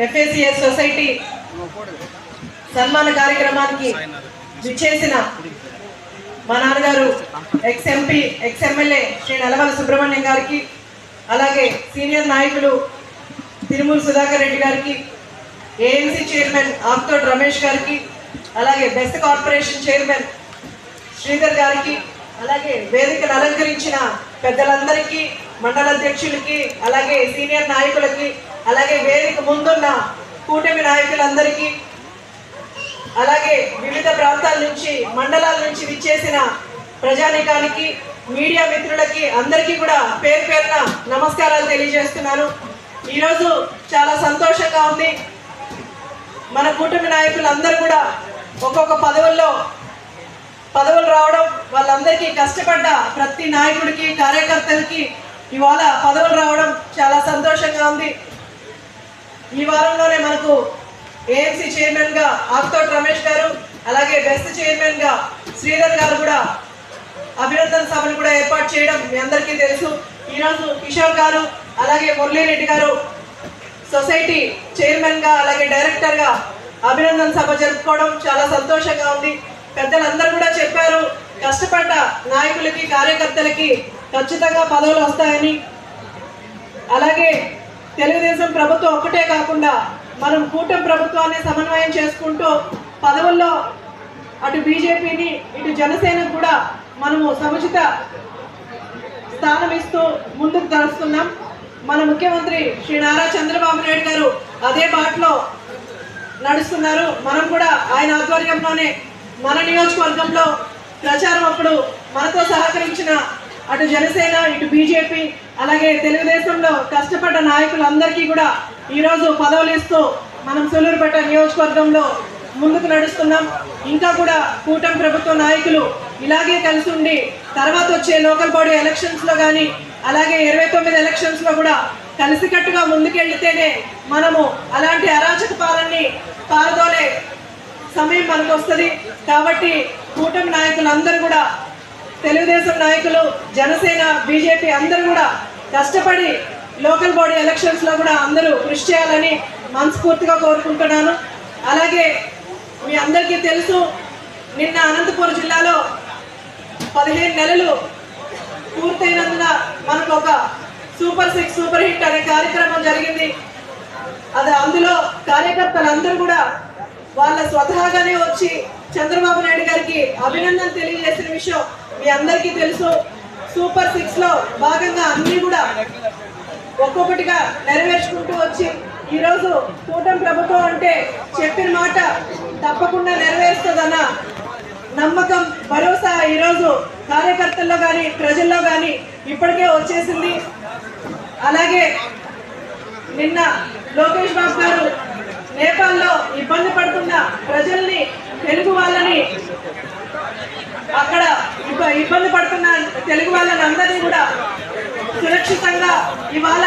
ఎఫ్ఏసిఎస్ society సన్మాన కార్యక్రమానికి విచ్చేసిన మా నాన్నగారు ex MP ex MLA Shri Nallamala Subrahmanyam గారికి అలాగే సీనియర్ నాయకులు తిరుమూరు సుధాకర్ రెడ్డి గారికి ఏఎంసీ చైర్మన్ ఆక్తోడ్ రమేష్ గారికి అలాగే బెస్ట్ కార్పొరేషన్ చైర్మన్ శ్రీధర్ గారికి అలాగే వేదికను అలంకరించిన పెద్దలందరికీ మండల అధ్యక్షులకి అలాగే సీనియర్ నాయకులకి అలాగే వేదిక ముందున్న కూటమి నాయకులందరికీ అలాగే వివిధ ప్రాంతాల నుంచి మండలాల నుంచి విచ్చేసిన ప్రజానీకానికి మీడియా మిత్రులకి అందరికీ కూడా పేరు పేరున నమస్కారాలు తెలియజేస్తున్నాను. ఈరోజు చాలా సంతోషంగా ఉంది. మన కూటమి నాయకులందరూ కూడా ఒక్కొక్క పదవుల్లో పదవులు రావడం వాళ్ళందరికీ కష్టపడ్డ ప్రతి నాయకుడికి కార్యకర్తలకి ఇవాళ పదవులు రావడం చాలా సంతోషంగా ఉంది. ఈ వారంలోనే మనకు ఏఎంసీ చైర్మన్గా ఆక్తోట్ రమేష్ గారు అలాగే బెస్ట్ చైర్మన్గా శ్రీధర్ గారు కూడా అభినందన సభను కూడా ఏర్పాటు చేయడం మీ అందరికీ తెలుసు. ఈరోజు కిషోర్ గారు అలాగే మురళీరెడ్డి గారు సొసైటీ చైర్మన్గా అలాగే డైరెక్టర్గా అభినందన సభ జరుపుకోవడం చాలా సంతోషంగా ఉంది. పెద్దలందరూ కూడా చెప్పారు కష్టపడ్డ నాయకులకి కార్యకర్తలకి ఖచ్చితంగా పదవులు వస్తాయని. అలాగే తెలుగుదేశం ప్రభుత్వం ఒక్కటే కాకుండా మనం కూటమి ప్రభుత్వాన్ని సమన్వయం చేసుకుంటూ పదవుల్లో అటు బీజేపీని ఇటు జనసేనకు కూడా మనము సముచిత స్థానం ఇస్తూ ముందుకు తరుస్తున్నాం మన ముఖ్యమంత్రి శ్రీ నారా చంద్రబాబు నాయుడు గారు అదే బాటలో నడుస్తున్నారు. మనం కూడా ఆయన ఆధ్వర్యంలోనే మన నియోజకవర్గంలో ప్రచారం అప్పుడు మనతో సహకరించిన అటు జనసేన ఇటు బీజేపీ అలాగే తెలుగుదేశంలో కష్టపడ్డ నాయకులందరికీ కూడా ఈరోజు పదవులు ఇస్తూ మనం సూలూరుపేట నియోజకవర్గంలో ముందుకు నడుస్తున్నాం. ఇంకా కూడా కూటమి ప్రభుత్వ నాయకులు ఇలాగే కలిసి ఉండి తర్వాత వచ్చే లోకల్ బాడీ ఎలక్షన్స్లో కానీ అలాగే ఇరవై తొమ్మిది ఎలక్షన్స్లో కూడా కలిసికట్టుగా ముందుకెళ్తేనే మనము అలాంటి అరాచక పాలనని పారదోలే సమయం మనకు వస్తుంది కాబట్టి కూటమి నాయకులందరూ కూడా తెలుగుదేశం నాయకులు జనసేన బీజేపీ అందరూ కూడా కష్టపడి లోకల్ బాడీ ఎలక్షన్స్లో కూడా అందరూ కృషి చేయాలని మనస్ఫూర్తిగా కోరుకుంటున్నాను. అలాగే మీ అందరికీ తెలుసు నిన్న అనంతపురం జిల్లాలో పదిహేను నెలలు పూర్తయినందున మనకు ఒక సూపర్ సిక్స్ సూపర్ హిట్ అనే కార్యక్రమం జరిగింది. అది అందులో కార్యకర్తలందరూ కూడా వాళ్ళ స్వతహాగానే వచ్చి చంద్రబాబు నాయుడు గారికి అభినందన తెలియజేసిన విషయం మీ అందరికీ తెలుసు. సూపర్ సిక్స్లో భాగంగా అన్ని కూడా ఒక్కొక్కటిగా నెరవేర్చుకుంటూ వచ్చి ఈరోజు కూటమి ప్రభుత్వం అంటే చెప్పిన మాట తప్పకుండా నెరవేరుస్తుందన్న నమ్మకం భరోసా ఈరోజు కార్యకర్తల్లో కానీ ప్రజల్లో కానీ ఇప్పటికే వచ్చేసింది. అలాగే నిన్న లోకేష్ బాబు గారు నేపాల్లో ఇబ్బంది పడుతున్న ప్రజల తెలుగు వాళ్ళని అక్కడ ఇబ్బ- ఇబ్బంది పడుతున్న తెలుగు వాళ్ళని అందరినీ కూడా సురక్షితంగా ఇవాళ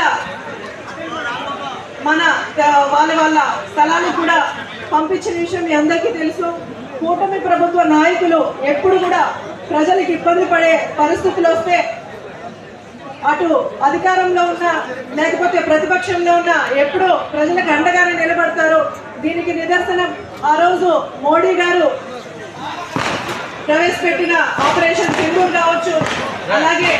మన వాళ్ళ వాళ్ళ స్థలాన్ని కూడా పంపించిన విషయం మీ అందరికీ తెలుసు. కూటమి ప్రభుత్వ నాయకులు ఎప్పుడు కూడా ప్రజలకు ఇబ్బంది పడే పరిస్థితులు వస్తే అటు అధికారంలో ఉన్న లేకపోతే ప్రతిపక్షంలో ఉన్న ఎప్పుడూ ప్రజలకు అండగానే నిలబడతారు. దీనికి నిదర్శనం ఆ రోజు మోడీ గారు ప్రవేశపెట్టిన ఆపరేషన్ సింధూర్ కావచ్చు అలాగే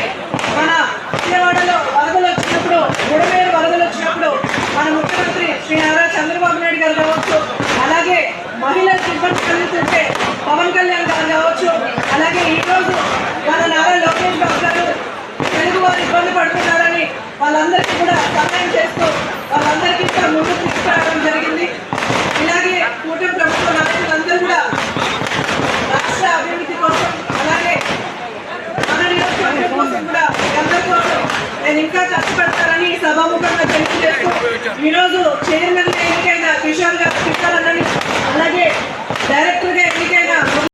మన విజయవాడలో వరదలు వచ్చినప్పుడు బుడమేరు వరదలు వచ్చినప్పుడు మన ముఖ్యమంత్రి శ్రీ నారా చంద్రబాబు నాయుడు గారు కావచ్చు. అలాగే మహిళలకు ఇబ్బంది కలిగిస్తుంటే పవన్ కళ్యాణ్ గారు కావచ్చు. అలాగే ఈరోజు మన నారా లోకేష్ బాబు గారు తెలుగు వారు ఇబ్బంది పడుతున్నారని వాళ్ళందరికీ కూడా సహాయం చేస్తూ వాళ్ళందరికీ కూడా ముందుకు తీసుకురావడం జరిగింది. ఇలాగే కూటమి ప్రభుత్వ నాయకులందరూ కూడా రాష్ట్ర అభివృద్ధి కోసం అలాగే మన నియోజకవర్గం కోసం కూడా అందరి కోసం నేను ఇంకా కష్టపడతానని సభాముఖంగా తెలియజేస్తూ ఈరోజు